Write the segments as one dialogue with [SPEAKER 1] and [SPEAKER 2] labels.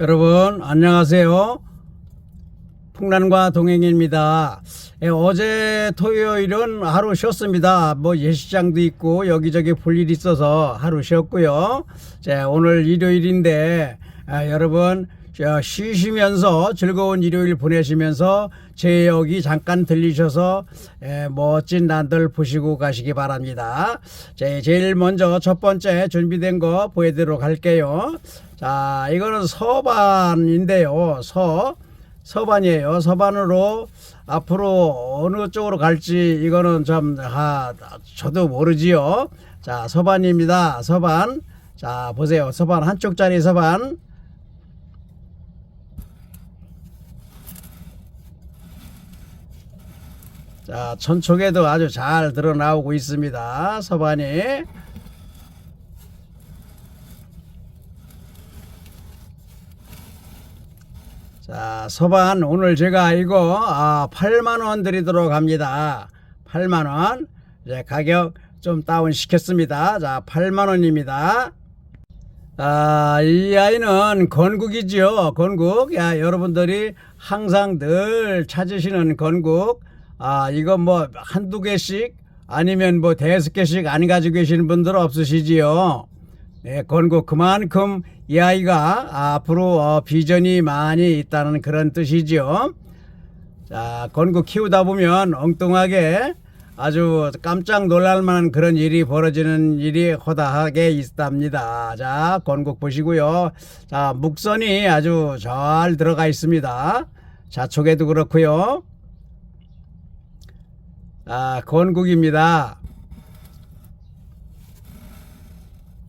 [SPEAKER 1] 여러분 안녕하세요. 풍란과 동행입니다. 예, 어제 토요일은 하루 쉬었습니다. 뭐 예식장도 있고 여기저기 볼일 있어서 하루 쉬었고요. 자, 오늘 일요일인데 아, 여러분 저, 쉬시면서 즐거운 일요일 보내시면서 제 여기 잠깐 들리셔서 예, 멋진 난들 보시고 가시기 바랍니다. 제, 제일 먼저 첫 번째 준비된 거 보여드리도록 할게요. 자, 이거는 서반인데요. 서. 서반이에요. 서반으로 앞으로 어느 쪽으로 갈지 이거는 좀, 아, 저도 모르지요. 자, 서반입니다. 서반. 자, 보세요. 서반 한쪽짜리 서반. 자, 천촉에도 아주 잘 드러나오고 있습니다. 서반이. 자, 서반 오늘 제가 이거 아, 8만 원 드리도록 합니다. 8만 원. 이제 가격 좀 다운 시켰습니다. 자, 8만 원입니다. 아, 이 아이는 건국이지요. 건국. 야, 여러분들이 항상 늘 찾으시는 건국. 아, 이거 뭐 한두 개씩 아니면 뭐 대여섯 개씩 안 가지고 계시는 분들 없으시지요. 네, 건국 그만큼 이 아이가 앞으로 어, 비전이 많이 있다는 그런 뜻이지요. 자, 건국 키우다 보면 엉뚱하게 아주 깜짝 놀랄 만한 그런 일이 벌어지는 일이 허다하게 있답니다. 자, 건국 보시고요. 자, 목선이 아주 잘 들어가 있습니다. 자촉에도 그렇고요. 아, 건국입니다.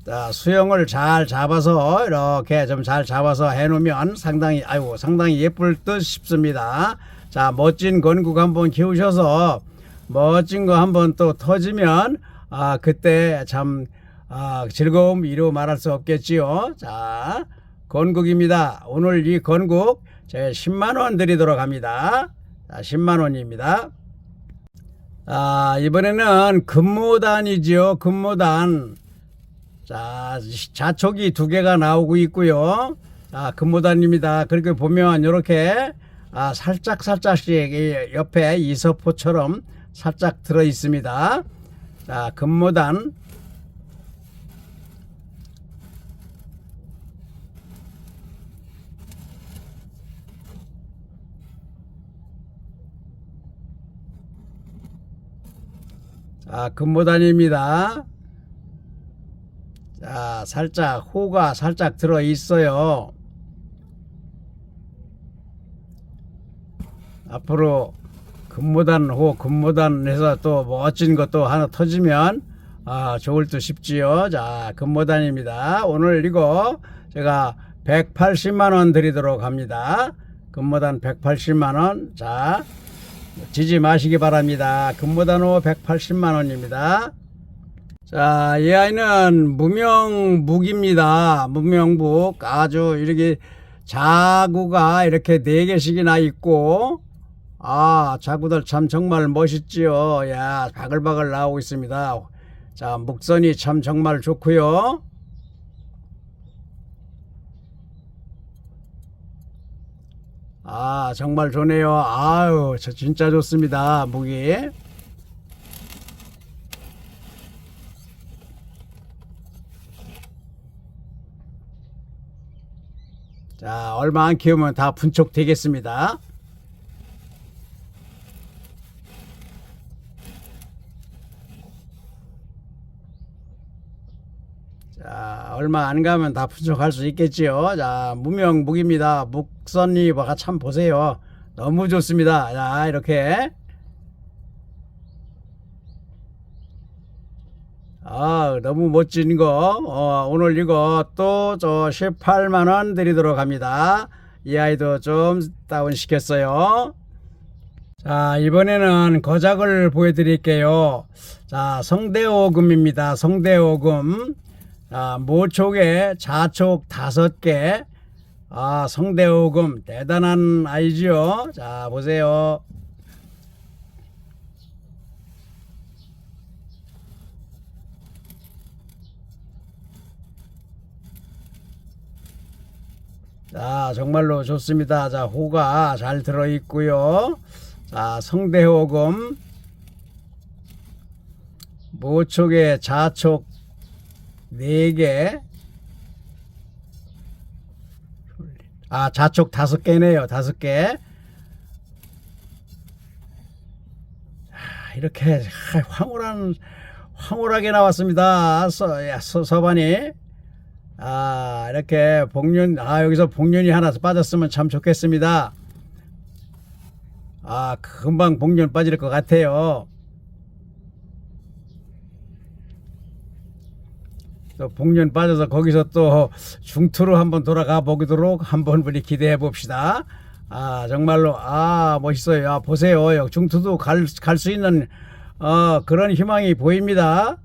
[SPEAKER 1] 자, 수영을 잘 잡아서 이렇게 좀 잘 잡아서 해 놓으면 상당히 아이고 상당히 예쁠 듯 싶습니다. 자, 멋진 건국 한번 키우셔서 멋진 거 한번 또 터지면 아 그때 참 아, 즐거움 이루 말할 수 없겠지요. 자, 건국입니다. 오늘 이 건국 제 10만 원 드리도록 합니다. 자, 10만 원입니다. 아, 이번에는 근무단이지요. 근무단. 자, 자촉이 두 개가 나오고 있고요. 아, 근무단입니다. 그렇게 보면 이렇게 아, 살짝 살짝씩 이 옆에 이서포처럼 살짝 들어 있습니다. 자, 근무단. 자, 근무단입니다. 자, 살짝 호가 살짝 들어 있어요. 앞으로 근무단 호 근무단에서 또 멋진 것도 하나 터지면 아, 좋을 듯 싶지요. 자, 근무단입니다. 오늘 이거 제가 180만 원 드리도록 합니다. 근무단 180만 원. 자, 지지 마시기 바랍니다. 근무단호 180만 원입니다. 자, 이 아이는 무명묵입니다. 무명묵. 아주 이렇게 자구가 이렇게 네 개씩이나 있고, 아, 자구들 참 정말 멋있지요. 야, 바글바글 나오고 있습니다. 자, 목선이 참 정말 좋고요. 아, 정말 좋네요. 아유, 저 진짜 좋습니다. 무기. 자, 얼마 안 키우면 다 분촉 되겠습니다. 자, 얼마 안 가면 다 분촉할 수 있겠지요. 자, 무명묵입니다. 묵선이가 참 보세요. 너무 좋습니다. 자, 이렇게. 아, 너무 멋진 거. 어, 오늘 또저 18만 원 드리도록 합니다. 이 아이도 좀 다운 시켰어요. 자, 이번에는 거작을 보여드릴게요. 자, 성대오금입니다. 성대오금. 자, 모촉에 자촉 다섯 개. 아, 성대오금. 대단한 아이지요. 자, 보세요. 자, 정말로 좋습니다. 자, 호가 잘 들어 있고요. 자, 성대호금 모촉에 자촉 4개 아, 자촉 5개네요. 5개. 아, 이렇게 아, 황홀한 황홀하게 나왔습니다. 서, 야, 서, 서반이 아 이렇게 복륜 아 여기서 복륜이 하나 빠졌으면 참 좋겠습니다. 아 금방 복륜 빠질 것 같아요. 또 복륜 빠져서 거기서 또 중투로 한번 돌아가 보도록 한번 우리 기대해 봅시다. 아 정말로 아 멋있어요. 아, 보세요. 중투도 갈 갈 수 있는 어, 그런 희망이 보입니다.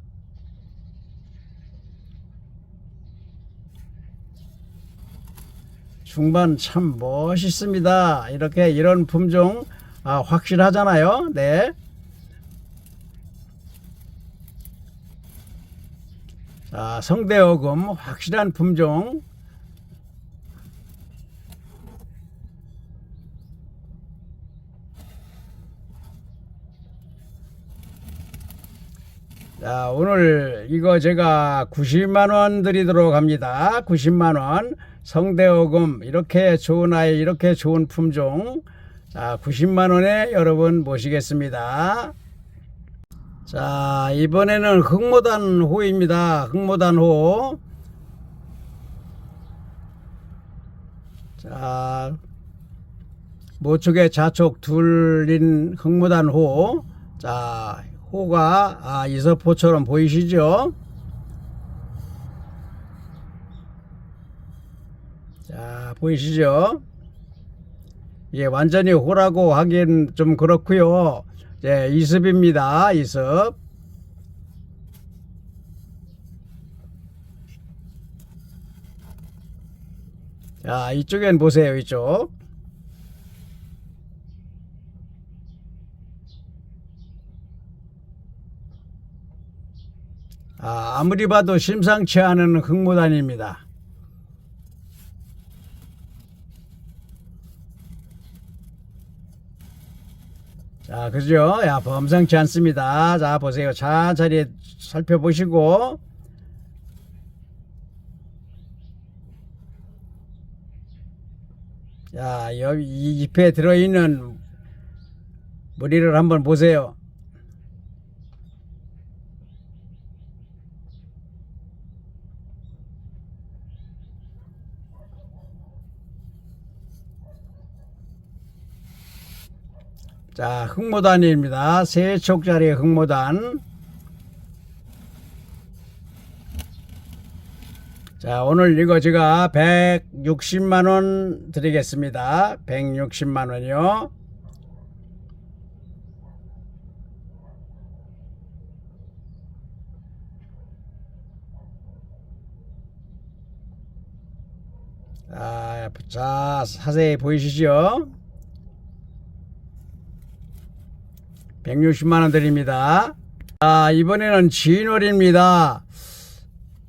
[SPEAKER 1] 중반 참 멋있습니다. 이렇게 이런 품종 아, 확실하잖아요. 네. 자, 성대어금 확실한 품종. 자, 오늘 이거 제가 90만 원 드리도록 합니다. 90만 원. 성대어금 이렇게 좋은 아이, 이렇게 좋은 품종. 자, 90만 원에 여러분 모시겠습니다. 자, 이번에는 흑모단 호입니다. 흑모단 호. 자, 모촉에 자촉 둘인 흑모단 호. 자, 호가 아, 이서포처럼 보이시죠? 자, 보이시죠? 이게 완전히 호라고 하기엔 좀 그렇고요. 예, 이습입니다. 이습. 자, 이쪽엔 보세요. 이쪽. 아, 아무리 봐도 심상치 않은 흑무단입니다. 자, 그죠? 야, 범상치 않습니다. 자, 보세요. 천천히 살펴보시고. 자, 여기 이 잎에 들어있는 머리를 한번 보세요. 자, 흑모단입니다. 세 촉짜리 흑모단. 자, 오늘 이거 제가 160만 원 드리겠습니다. 160만 원이요. 자, 자, 자세히 보이시죠? 160만 원 드립니다. 아, 이번에는 진월입니다.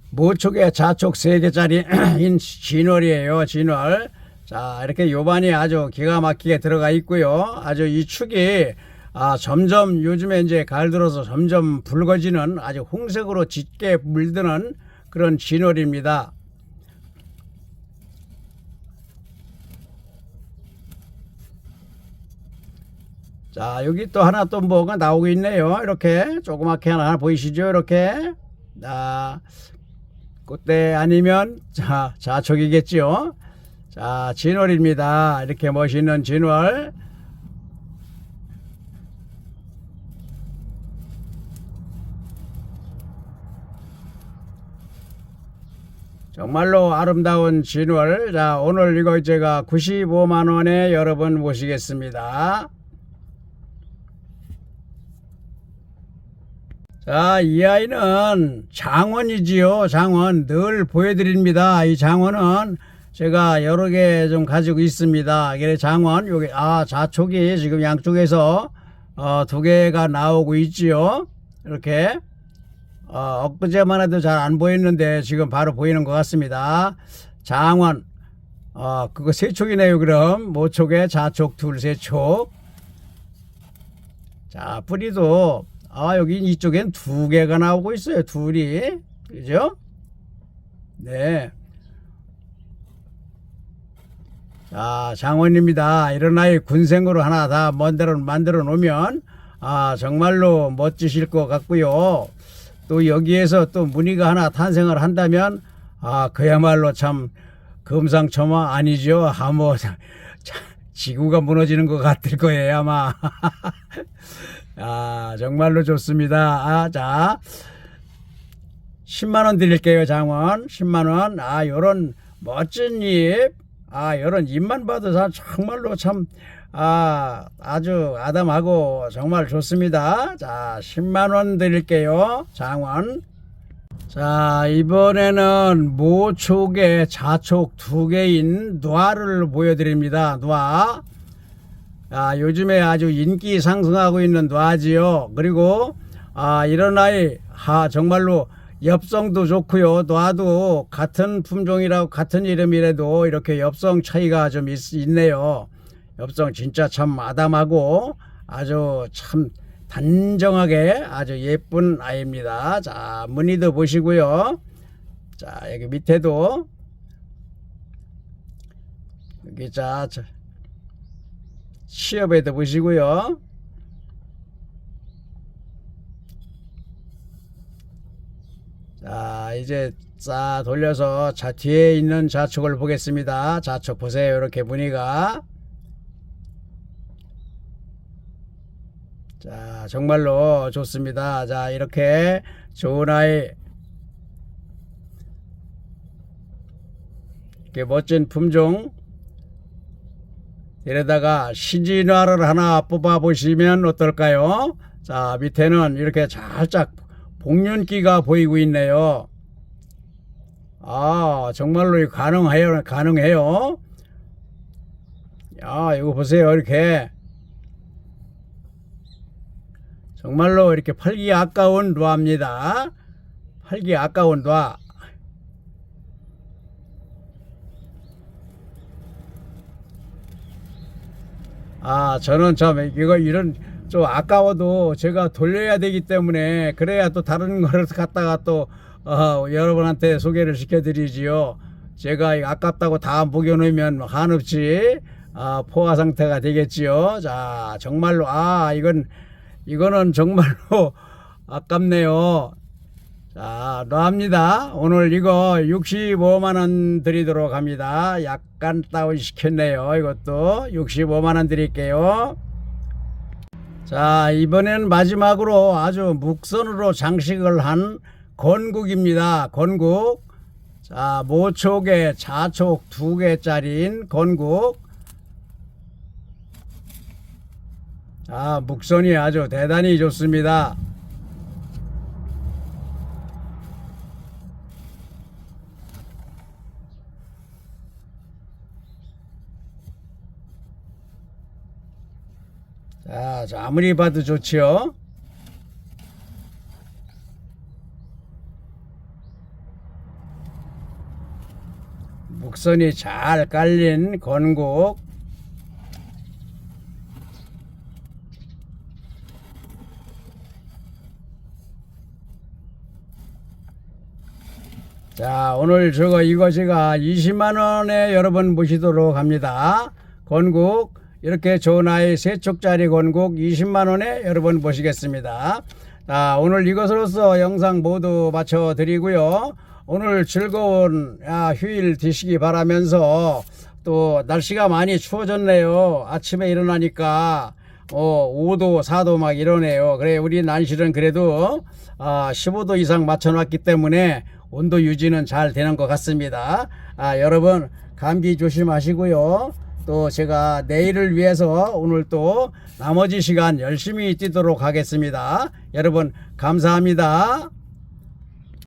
[SPEAKER 1] 모촉에 자촉 3개짜리 인 진월이에요. 진월. 자, 이렇게 요반이 아주 기가 막히게 들어가 있고요. 아주 이 축이 아, 점점 요즘에 이제 가을 들어서 점점 붉어지는 아주 홍색으로 짙게 물드는 그런 진월입니다. 자, 여기 또 하나 또 뭐가 나오고 있네요. 이렇게 조그맣게 하나 보이시죠? 이렇게. 자, 그때 아니면 자, 자촉이겠죠. 자, 진월입니다. 이렇게 멋있는 진월. 정말로 아름다운 진월. 자, 오늘 이거 제가 95만 원에 여러분 모시겠습니다. 자, 이 아이는 장원이지요. 장원. 늘 보여드립니다. 이 장원은 제가 여러 개 좀 가지고 있습니다. 이게 장원, 여기, 아, 자촉이 지금 양쪽에서, 어, 두 개가 나오고 있지요. 이렇게. 어, 엊그제만 해도 잘 안 보였는데 지금 바로 보이는 것 같습니다. 장원. 어, 아, 그거 세 촉이네요, 그럼. 모촉에 자촉 둘, 세 촉. 자, 뿌리도, 아, 여기 이쪽엔 두 개가 나오고 있어요, 둘이. 그죠? 네. 자, 장원입니다. 이런 아이 군생으로 하나 다 만들어, 만들어 놓으면, 아, 정말로 멋지실 것 같고요. 또 여기에서 또 무늬가 하나 탄생을 한다면, 아, 그야말로 참, 금상첨화 아니죠. 자, 지구가 무너지는 것 같을 거예요, 아마. 아, 정말로 좋습니다. 아, 자. 10만원 드릴게요, 장원. 10만원. 아, 요런 멋진 잎. 아, 요런 잎만 봐도 참 정말로 참, 아, 아주 아담하고 정말 좋습니다. 자, 10만원 드릴게요, 장원. 자, 이번에는 모촉에 자촉 두 개인 노아를 보여드립니다. 노아. 아, 요즘에 아주 인기 상승하고 있는 노아지요. 그리고, 아, 이런 아이, 하, 정말로 엽성도 좋고요. 노아도 같은 품종이라고 같은 이름이라도 이렇게 엽성 차이가 좀 있, 있네요. 엽성 진짜 참 아담하고 아주 참 단정하게 아주 예쁜 아이입니다. 자, 무늬도 보시고요. 자, 여기 밑에도 여기 자, 자 시업에도 보시고요. 자, 이제 자 돌려서 자 뒤에 있는 자축을 보겠습니다. 자축 보세요. 이렇게 무늬가 자, 정말로 좋습니다. 자, 이렇게 좋은 아이 이렇게 멋진 품종 이러다가 시진화를 하나 뽑아 보시면 어떨까요? 자, 밑에는 이렇게 살짝 복륜기가 보이고 있네요. 아, 정말로 가능해요. 가능해요. 야, 이거 보세요. 이렇게. 정말로 이렇게 팔기 아까운 노아입니다. 팔기 아까운 노아. 아, 저는 참 이거 이런 좀 아까워도 제가 돌려야 되기 때문에 그래야 또 다른 거를 갖다가 또 어, 여러분한테 소개를 시켜드리지요. 제가 이 아깝다고 다 먹여놓으면 한없이 아, 포화 상태가 되겠지요. 자, 정말로 아 이건 이거는 정말로 아깝네요. 자, 놔합니다. 오늘 이거 65만원 드리도록 합니다. 약간 다운 시켰네요. 이것도 65만원 드릴게요. 자, 이번엔 마지막으로 아주 묵선으로 장식을 한 건국입니다. 건국. 자, 모촉에 자촉 두 개짜리인 건국. 아, 묵선이 아주 대단히 좋습니다. 자, 저 아무리 봐도 좋지요. 묵선이 잘 깔린 건국. 자, 오늘 저거 이거 제가 20만 원에 여러분 모시도록 합니다. 건국 이렇게 좋은 아이 세 촉짜리 건국 20만 원에 여러분 모시겠습니다. 자, 오늘 이것으로서 영상 모두 마쳐 드리고요. 오늘 즐거운 야, 휴일 되시기 바라면서 또 날씨가 많이 추워졌네요. 아침에 일어나니까 어, 5도, 4도 막 이러네요. 그래, 우리 난실은 그래도 아, 15도 이상 맞춰놨기 때문에 온도 유지는 잘 되는 것 같습니다. 아, 여러분, 감기 조심하시고요. 또 제가 내일을 위해서 오늘 또 나머지 시간 열심히 뛰도록 하겠습니다. 여러분, 감사합니다.